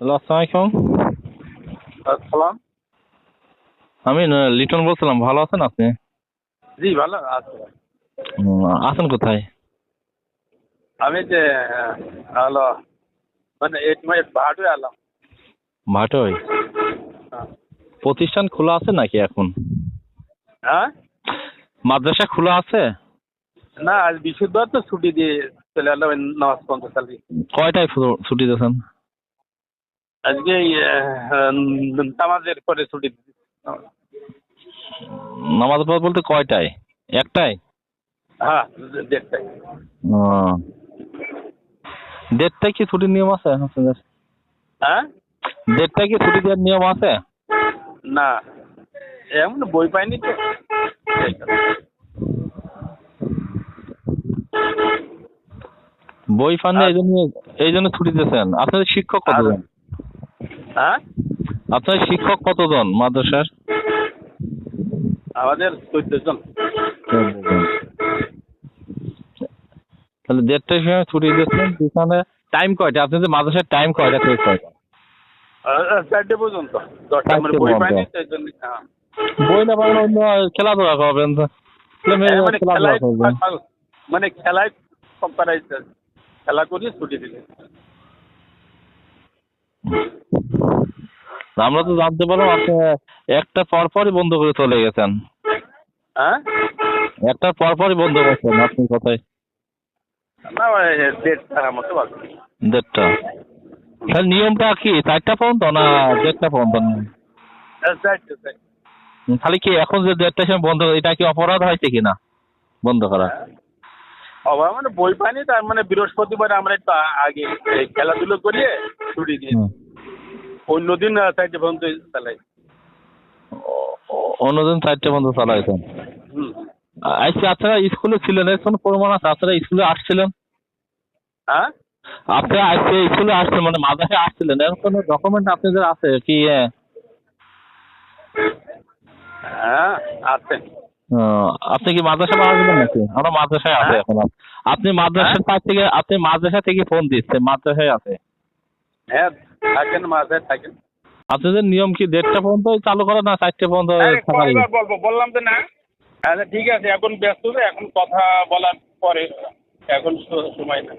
Hello আসসালামাইকুম আসসালাম। আমি লিটন বলছিলাম ভালো আছেন আপনি? জি ভালো আছে। আছেন কোথায়? আমি যে আহ, হলো মানে এলাম ভাটোই হ্যাঁ। প্রতিষ্ঠান খোলা আছে নাকি এখন? হ্যাঁ? মাদ্রাসা খোলা আছে? না আজ বিশুদ্ধবার তো ছুটি দিয়ে চলে এলাম নামাজ পঞ্চাশ কয়টায় ছুটি দিয়েছেন? আজকে নামাজের পরে ছুটি নামাজ পড় বলতে কয়টায়? একটায়? হ্যাঁ দেড়টায়। ও। দেড়টায় কি ছুটির নিয়ম আছে? হ্যাঁ দেড়টায় কি ছুটি দেওয়ার নিয়ম আছে? না এমন বই পাইনি তো। বই ফান্ডে এই জন্য এই জন্য ছুটি দিয়েছেন। আপনাদের শিক্ষক কতজন হ্যাঁ? আপনাদের শিক্ষক কতজন মাদ্রাসার? আমাদের চোদ্দ জন তাহলে দেড়টার সময় ছুটি দিয়েছেন সেখানে টাইম কয়টা? আপনাদের মাদ্রাসার টাইম কয়টা থেকে কয়টা চারটে পর্যন্ত। দশটা মানে বই পাইনি তো জন্য বই না পারলে অন্য খেলাধুলা করবেন তো হ্যাঁ, মানে খেলায় মানে খেলায় কম্পারাইজ খেলা করি ছুটি দিলে। আমরা তো জানতে পারলাম আপনি একটা পর পরই বন্ধ করে চলে গেছেন। হ্যাঁ? একটা পর পরই বন্ধ করছেন আপনি কোথায়? না দেড়টার মতো বাজে দেড়টা। তাহলে নিয়মটা কি চারটা পর্যন্ত না দেড়টা পর্যন্ত? হ্যাঁ, কি এখন যে দেড়টার সময় বন্ধ এটা কি অপরাধ হয়েছে কিনা বন্ধ করা? অভাব মানে বই পাইনি তার মানে বৃহস্পতিবার আমরা একটু আগে খেলাধুলো করিয়ে ছুটি হুম। অন্যদিন চারটে পর্যন্ত চালাই। অন্যদিন চারটে বন্ধ চালাইছেন? হুম। আচ্ছা আপনারা স্কুলে ছিলেন প্রমাণ আছে? আপনারা স্কুলে আসছিলেন? হ্যাঁ? আপনারা আজকে স্কুলে আসছেন মানে মাদ্রাসায় আসছিলেন এর কোনো ডকুমেন্ট আপনাদের আছে কি হ্যাঁ আছে। আপনি কি মাদ্রাসা পাওয়া যাবেন নাকি? আমরা মাদ্রাসায় আছে হ্যাঁ? এখন। আপনি মাদ্রাসার কাছ থেকে আপনি মাদ্রাসা থেকে ফোন দিচ্ছেন মাদ্রাসায় আছে। হ্যাঁ থাকেন মাঝে থাকেন। আপনাদের নিয়ম কি দেড়টা পর্যন্ত চালু করা না চারটে পর্যন্ত বলব? বললাম তো না। আচ্ছা ঠিক আছে এখন ব্যস্ত এখন কথা বলার পরে এখন সময় না